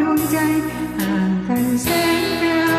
ดวงใจห่างกันแสนไกล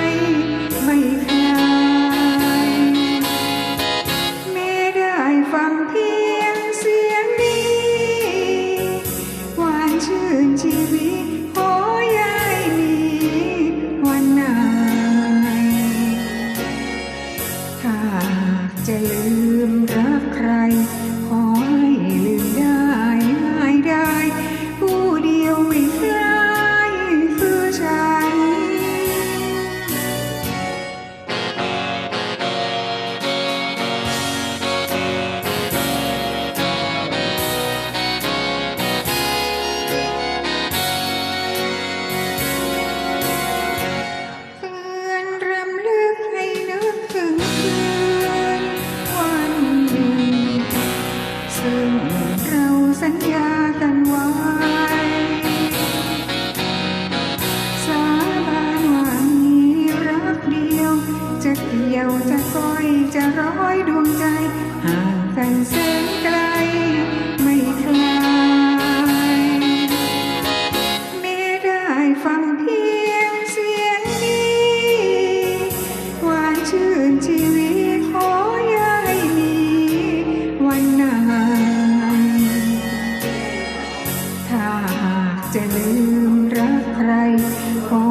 เราสัญญากันไว้ สาบานว่ามีรักเดียว จะเกี่ยวจะก้อยจะร้อยดวงใจ ห่างกันแสนไกลไม่คืน ลืมรักใครขอ